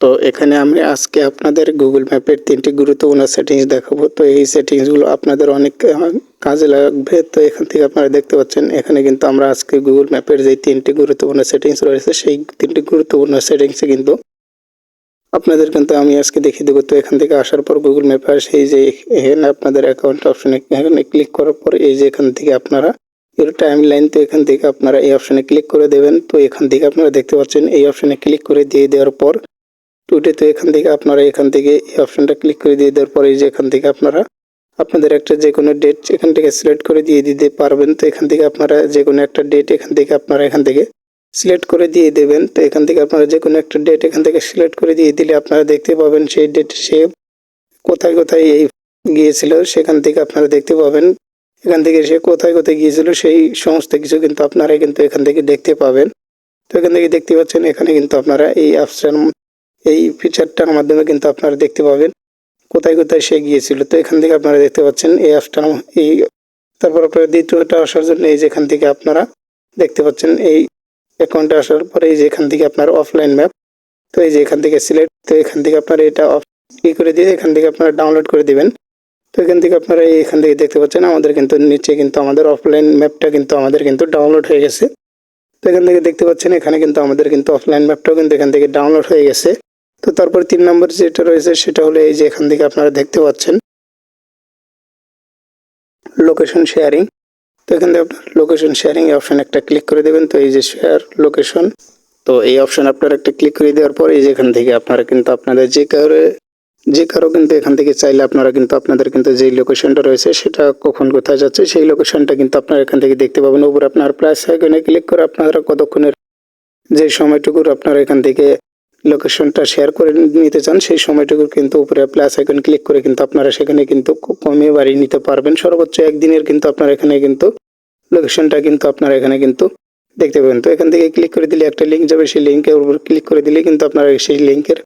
তো এখানে আমি আজকে আপনাদের গুগল ম্যাপের তিনটি গুরুত্বপূর্ণ সেটিংস দেখাবো। তো এই সেটিংসগুলো আপনাদের অনেক কাজে লাগবে। তো এখান থেকে আপনারা দেখতে পাচ্ছেন, এখানে কিন্তু আমরা আজকে গুগল ম্যাপের যে তিনটি গুরুত্বপূর্ণ সেটিংস রয়েছে, সেই তিনটি গুরুত্বপূর্ণ সেটিংসে কিন্তু আপনাদের কিন্তু আমি আজকে দেখিয়ে দেবো। তো এখান থেকে আসার পর গুগল ম্যাপে আসে এই যে এখানে আপনাদের অ্যাকাউন্ট অপশনে এখানে ক্লিক করার পর এই যে এখান থেকে আপনারা এর টাইম লাইন তো এখান থেকে আপনারা এই অপশনে ক্লিক করে দেবেন। তো এখান থেকে আপনারা দেখতে পাচ্ছেন, এই অপশনে ক্লিক করে দিয়ে দেওয়ার পর টুডে তো এখান থেকে আপনারা এখান থেকে এই অপশনটা ক্লিক করে দিয়ে দেওয়ার পরে যে এখান থেকে আপনারা আপনাদের একটা যে কোনো ডেট এখান থেকে সিলেক্ট করে দিয়ে দিতে পারবেন তো এখান থেকে আপনারা যে কোনো একটা ডেট এখান থেকে আপনারা এখান থেকে সিলেক্ট করে দিয়ে দেবেন তো এখান থেকে আপনারা যে কোনো একটা ডেট এখান থেকে সিলেক্ট করে দিয়ে দিলে আপনারা দেখতে পাবেন সেই ডেট সে কোথায় কোথায় এই গিয়েছিল সেখান থেকে আপনারা দেখতে পাবেন এখান থেকে সে কোথায় কোথায় গিয়েছিল সেই সমস্ত কিছু কিন্তু আপনারা কিন্তু এখান থেকে দেখতে পাবেন তো এখান থেকে দেখতে পাচ্ছেন এখানে কিন্তু আপনারা এই অপশন এই ফিচারটার মাধ্যমে কিন্তু আপনারা দেখতে পাবেন। কোথায় কোথায় সে গিয়েছিল? তো এখান থেকে আপনারা দেখতে পাচ্ছেন এই অ্যাপসটা এই তারপর আপনারা দ্বিতীয়টা আসার জন্য এই যেখান থেকে আপনারা দেখতে পাচ্ছেন এই অ্যাকাউন্টে আসার পরে এই যে এখান থেকে আপনার অফলাইন ম্যাপ তো এই যে এখান থেকে সিলেক্ট তো এখান থেকে আপনারা এটা অফ ই করে দিয়ে এখান থেকে আপনারা ডাউনলোড করে দিবেন। তো এখান থেকে আপনারা এখান থেকে দেখতে পাচ্ছেন আমাদের কিন্তু নিচে কিন্তু আমাদের অফলাইন ম্যাপটা কিন্তু আমাদের কিন্তু ডাউনলোড হয়ে গেছে। তো এখান থেকে দেখতে পাচ্ছেন এখানে কিন্তু আমাদের কিন্তু অফলাইন ম্যাপটাও কিন্তু এখান থেকে ডাউনলোড হয়ে গেছে। তো তারপর তিন নম্বর যেটা রয়েছে সেটা হলো এই যে এখান থেকে আপনারা দেখতে পাচ্ছেন। লোকেশন শেয়ারিং তো এখান থেকে আপনার লোকেশন শেয়ারিং অপশন একটা ক্লিক করে দেবেন। তো এই যে শেয়ার লোকেশন তো এই অপশন আপনার একটা ক্লিক করে দেওয়ার পর এই যে এখান থেকে আপনারা কিন্তু আপনাদের যে কারও যে কারও কিন্তু এখান থেকে চাইলে আপনারা কিন্তু আপনাদের কিন্তু যে লোকেশনটা রয়েছে সেটা কখন কোথায় যাচ্ছে, সেই লোকেশনটা কিন্তু আপনারা এখান থেকে দেখতে পাবেন। উপরে আপনার প্রাইস আইকনে ক্লিক করে আপনারা কতক্ষণের যে সময়টুকুর আপনারা এখান থেকে লোকেশনটা শেয়ার করে নিতে চান, সেই সময়টুকু কিন্তু উপরে প্লাস আইকন ক্লিক করে কিন্তু আপনারা সেখানে কিন্তু কমিয়ে বাড়িয়ে নিতে পারবেন। সর্বোচ্চ একদিনের কিন্তু আপনারা এখানে কিন্তু লোকেশনটা কিন্তু আপনারা এখানে কিন্তু দেখতে পাবেন। তো এখান থেকে ক্লিক করে দিলে একটা লিঙ্ক যাবে, সেই লিঙ্কের উপর ক্লিক করে দিলে কিন্তু আপনারা সেই লিঙ্কের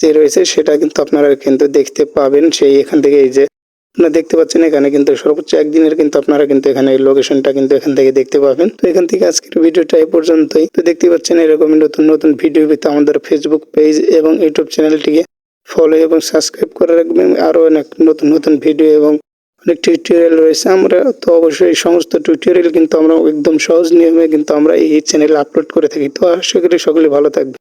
যে রয়েছে, সেটা কিন্তু আপনারা কিন্তু দেখতে পাবেন। সেই এখান থেকে এই যে আপনারা দেখতে পাচ্ছেন এখানে কিন্তু সর্বোচ্চ একদিনের কিন্তু আপনারা কিন্তু এখানে এই লোকেশনটা কিন্তু এখান থেকে দেখতে পাবেন। তো এখান থেকে আজকের ভিডিওটা এই পর্যন্তই। তো দেখতে পাচ্ছেন এরকম নতুন নতুন ভিডিও পেতে আমাদের ফেসবুক পেজ এবং ইউটিউব চ্যানেলটিকে ফলো এবং সাবস্ক্রাইব করে রাখবেন। আরও অনেক নতুন নতুন ভিডিও এবং অনেক টিউটোরিয়াল রয়েছে। আমরা তো অবশ্যই সমস্ত টিউটোরিয়াল কিন্তু আমরা একদম সহজ নিয়মে কিন্তু আমরা এই চ্যানেলে আপলোড করে থাকি। তো আশা করি সকলে ভালো থাকবে